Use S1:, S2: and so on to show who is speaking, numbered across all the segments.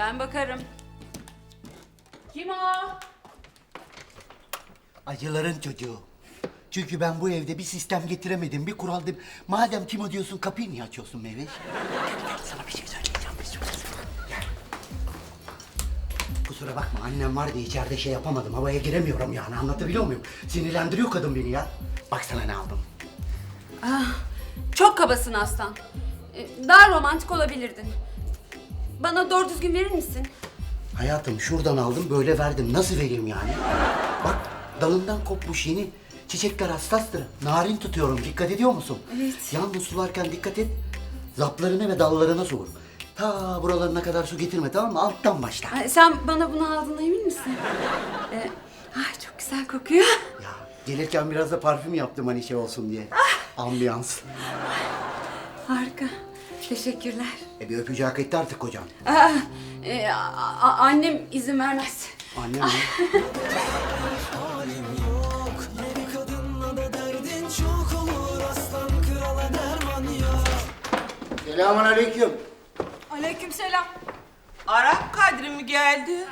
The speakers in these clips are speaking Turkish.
S1: Ben bakarım. Kim o?
S2: Acıların çocuğu. Çünkü ben bu evde bir sistem getiremedim, bir kural değil. Madem kim o diyorsun, kapıyı niye açıyorsun Meyveş? Gel, gel, sana bir şey söyleyeceğim. Bir sürpriz. Gel. Kusura bakma, annem var diye içeride şey yapamadım. Havaya giremiyorum yani, anlatabiliyor muyum? Sinirlendiriyor kadın beni ya. Bak sana ne aldım.
S1: Çok kabasın Aslan. Ee, Daha romantik olabilirdin. Bana doğru düzgün verir misin?
S2: Hayatım şuradan aldım, böyle verdim. Nasıl vereyim yani? Bak, dalından kopmuş yeni. Çiçekler hassastır. Narin tutuyorum, dikkat ediyor musun?
S1: Evet.
S2: Yalnız sularken dikkat et. Zaplarına ve dallarına su vur. Ta buralarına kadar su getirme tamam mı? Alttan başla.
S1: Ay, Sen bana bunu aldığına emin misin? Ee, ay çok güzel kokuyor.
S2: Ya gelirken biraz da parfüm yaptım hani şey olsun diye. Ambiyans.
S1: Harika. Teşekkürler.
S2: E bir öpücü hak etti artık kocan.
S1: Aa, e, a- a- annem izin vermez.
S2: Annem mi? Selamun aleyküm.
S3: Aleykümselam.
S4: Arap Kadri mi geldi?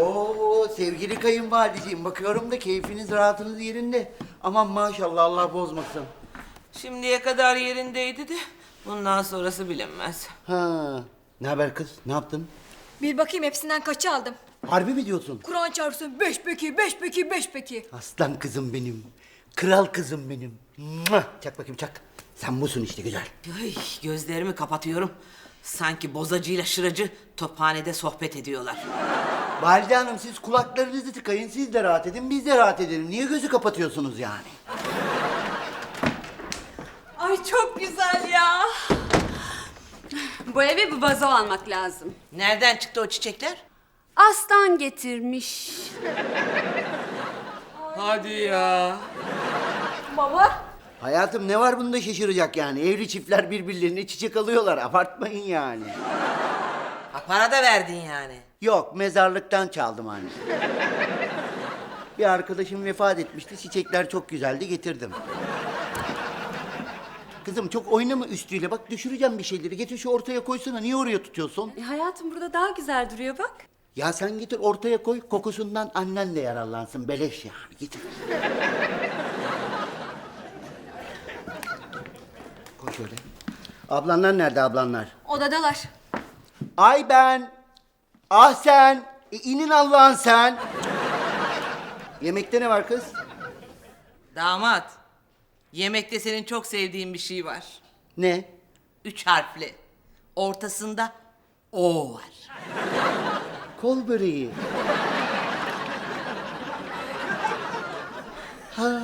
S2: Oo sevgili kayınvalideciğim bakıyorum da keyfiniz rahatınız yerinde. Aman maşallah Allah bozmasın.
S4: Şimdiye kadar yerindeydi de bundan sonrası bilinmez.
S2: Ha. Ne haber kız? Ne yaptın?
S3: Bir bakayım hepsinden kaçı aldım.
S2: Harbi mi diyorsun?
S3: Kur'an çarpsın beş peki, beş peki, beş peki.
S2: Aslan kızım benim. Kral kızım benim. Mua! Çak bakayım çak. Sen busun işte güzel.
S4: Ay, gözlerimi kapatıyorum. Sanki bozacıyla şıracı tophanede sohbet ediyorlar.
S2: Valide Hanım siz kulaklarınızı tıkayın siz de rahat edin biz de rahat edelim. Niye gözü kapatıyorsunuz yani?
S1: Ay çok güzel ya. Bu eve bir vazo almak lazım.
S4: Nereden çıktı o çiçekler?
S1: Aslan getirmiş.
S4: Hadi ya.
S3: Baba.
S2: Hayatım ne var bunda şaşıracak yani? Evli çiftler birbirlerine çiçek alıyorlar. Abartmayın yani.
S4: Ha, para da verdin yani.
S2: Yok mezarlıktan çaldım hani. Bir arkadaşım vefat etmişti. Çiçekler çok güzeldi getirdim. Kızım çok oynama üstüyle. Bak düşüreceğim bir şeyleri. Getir şu ortaya koysana. Niye oraya tutuyorsun?
S1: E, hayatım burada daha güzel duruyor bak.
S2: Ya sen getir ortaya koy. Kokusundan annen de yararlansın. Beleş yani. Getir. Koy şöyle. Ablanlar nerede ablanlar?
S3: Odadalar.
S2: Ay ben. Ah sen. E, inin Allah'ın sen. Yemekte ne var kız?
S4: Damat. Yemekte senin çok sevdiğin bir şey var.
S2: Ne?
S4: Üç harfli. Ortasında O var.
S2: Kol böreği. Ha,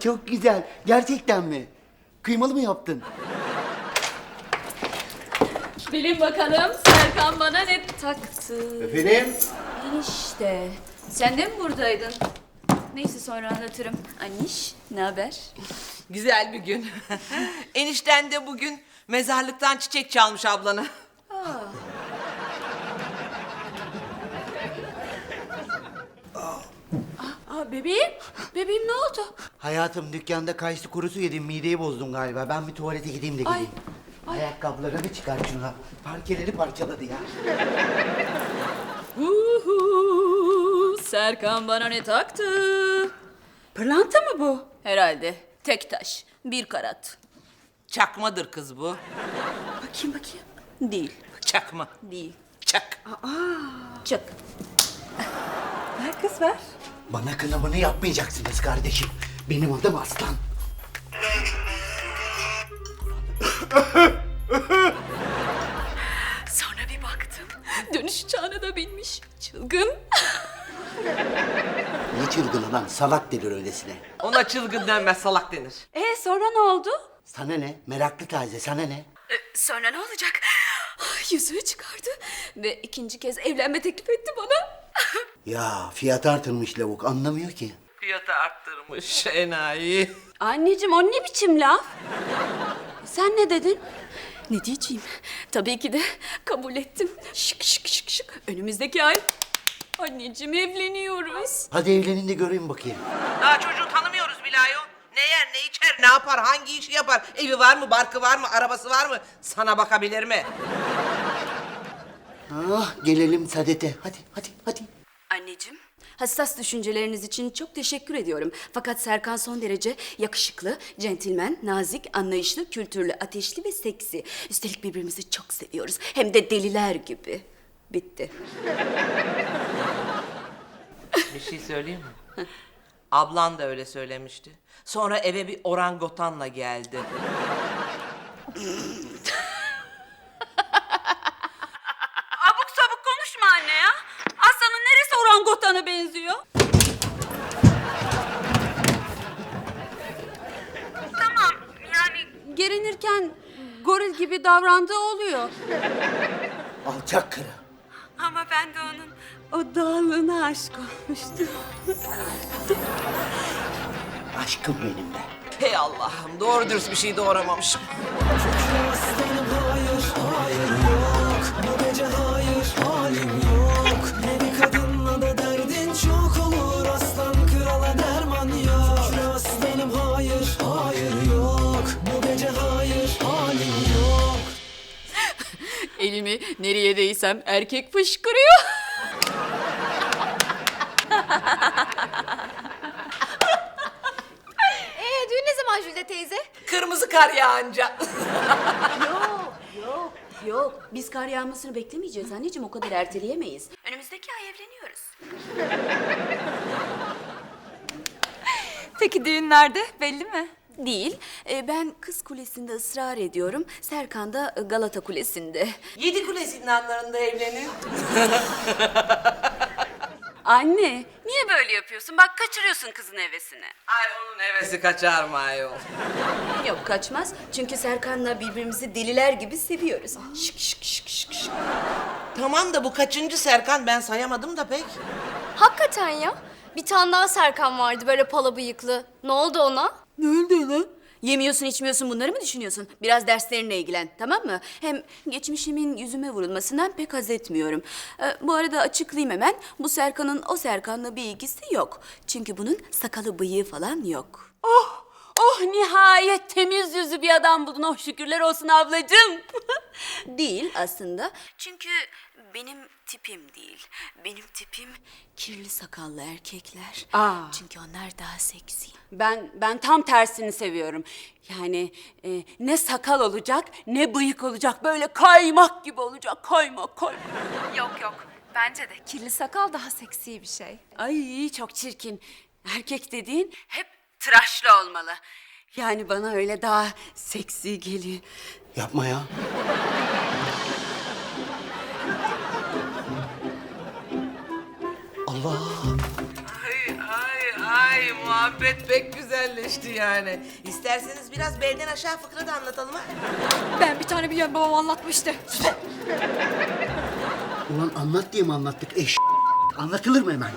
S2: çok güzel. Gerçekten mi? Kıymalı mı yaptın?
S1: Bilin bakalım Serkan bana ne taktı.
S2: Efendim?
S1: Enişte. Sen de mi buradaydın? Neyse sonra anlatırım. Aniş ne haber?
S4: Güzel bir gün. Enişten de bugün mezarlıktan çiçek çalmış ablana.
S1: Aa bebeğim. Bebeğim ne oldu?
S2: Hayatım dükkanda kayısı kurusu yedim mideyi bozdum galiba. Ben bir tuvalete gideyim de geleyim.
S1: Ay,
S2: Ayakkabılarını çıkar şuna. Parkeleri parçaladı ya.
S1: Uhu, Serkan bana ne taktı? Pırlanta mı bu? Herhalde. Tek taş. Bir karat.
S4: Çakmadır kız bu.
S1: Bakayım bakayım. Değil.
S4: Çakma.
S1: Değil.
S4: Çak.
S1: Çık. Ver kız ver.
S2: Bana kınamını yapmayacaksınız kardeşim. Benim adım Aslan.
S1: Sonra bir baktım. Dönüş uçağına da binmiş. Çılgın.
S2: Ne çılgını lan salak denir öylesine.
S4: Ona çılgın denmez salak denir.
S1: E sonra ne oldu?
S2: Sana ne? Meraklı taze sana ne?
S1: E, sonra ne olacak? Yüzüğü çıkardı ve ikinci kez evlenme teklif etti bana.
S2: Ya fiyat artırmış lavuk anlamıyor ki.
S4: Fiyatı arttırmış enayi.
S1: Anneciğim o ne biçim laf? Sen ne dedin? Ne diyeceğim? Tabii ki de kabul ettim. Şık şık şık şık. Önümüzdeki ay anneciğim evleniyoruz.
S2: Hadi evlenin de göreyim bakayım.
S4: Daha çocuğu tanımıyoruz Bilayo. Ne yer, ne içer, ne yapar, hangi işi yapar? Evi var mı, barkı var mı, arabası var mı? Sana bakabilir mi?
S2: Ah, gelelim Sadet'e. Hadi, hadi, hadi.
S1: Anneciğim, hassas düşünceleriniz için çok teşekkür ediyorum. Fakat Serkan son derece yakışıklı, centilmen, nazik, anlayışlı, kültürlü, ateşli ve seksi. Üstelik birbirimizi çok seviyoruz. Hem de deliler gibi. Bitti.
S4: Bir şey söyleyeyim mi? Ablan da öyle söylemişti. Sonra eve bir orangotanla geldi.
S1: Abuk sabuk konuşma anne ya. Aslanın neresi orangotana benziyor? tamam yani... Gerinirken goril gibi davrandığı oluyor.
S2: Alçak karı.
S1: Ama ben de onun o doğallığına aşık olmuştum.
S2: Aşkım benim be.
S4: Hey Allah'ım doğru dürüst bir şey doğuramamışım.
S5: Hayır, hayır yok Bu gece hayır, halim yok
S1: değsem erkek fışkırıyor.
S3: Ee düğün ne zaman Jülde teyze?
S4: Kırmızı kar yağınca.
S1: Yok, yok, yok. Biz kar yağmasını beklemeyeceğiz anneciğim. O kadar erteleyemeyiz. Önümüzdeki ay evleniyoruz.
S3: Peki düğün nerede? Belli mi?
S1: Değil. Ee, ben Kız Kulesi'nde ısrar ediyorum. Serkan da e, Galata Kulesi'nde.
S4: Yedi kule zindanlarında evlenin.
S1: Anne, niye böyle yapıyorsun? Bak kaçırıyorsun kızın hevesini.
S4: Ay onun hevesi kaçar mı ayol?
S1: Yok kaçmaz. Çünkü Serkan'la birbirimizi deliler gibi seviyoruz. Şık şık şık şık şık.
S4: Tamam da bu kaçıncı Serkan ben sayamadım da pek.
S6: Hakikaten ya. Bir tane daha Serkan vardı böyle pala bıyıklı. Ne oldu ona?
S1: Ne oldu lan? Yemiyorsun içmiyorsun bunları mı düşünüyorsun? Biraz derslerinle ilgilen tamam mı? Hem geçmişimin yüzüme vurulmasından pek haz etmiyorum. Ee, bu arada açıklayayım hemen. Bu Serkan'ın o Serkan'la bir ilgisi yok. Çünkü bunun sakalı bıyığı falan yok. Oh! Oh nihayet temiz yüzü bir adam buldun. Oh şükürler olsun ablacığım. değil aslında. Çünkü benim tipim değil. Benim tipim kirli sakallı erkekler. Çünkü onlar daha seksi. Ben ben tam tersini seviyorum. Yani e, ne sakal olacak ne bıyık olacak. Böyle kaymak gibi olacak. Kaymak kaymak.
S3: Yok yok. Bence de kirli sakal daha seksi bir şey.
S1: Ay çok çirkin. Erkek dediğin hep tıraşlı olmalı. Yani bana öyle daha seksi geliyor.
S2: Yapma ya. Allah.
S4: Ay ay ay muhabbet pek güzelleşti yani. İsterseniz biraz belden aşağı fıkra da anlatalım ha.
S3: Ben bir tane biliyorum babam anlatmıştı.
S2: Ulan anlat diye mi anlattık? Eş. Anlatılır mı hemen?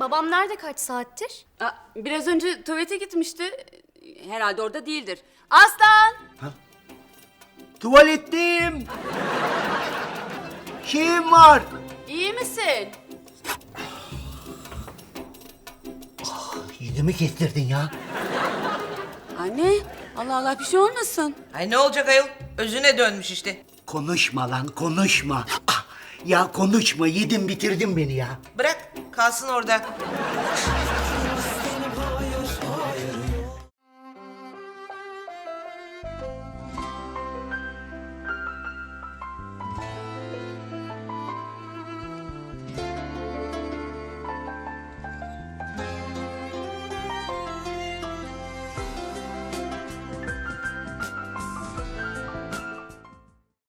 S6: Babam nerede kaç saattir?
S1: Aa, biraz önce tuvalete gitmişti. Herhalde orada değildir. Aslan!
S2: Tuvaletteyim. Şeyim var.
S1: iyi misin?
S2: Yüzümü kestirdin ya.
S1: Anne, Allah Allah bir şey olmasın.
S4: Ay ne olacak ayol? Özüne dönmüş işte.
S2: Konuşma lan konuşma. Ah, ya konuşma yedin bitirdin beni ya.
S4: Bırak kalsın orada.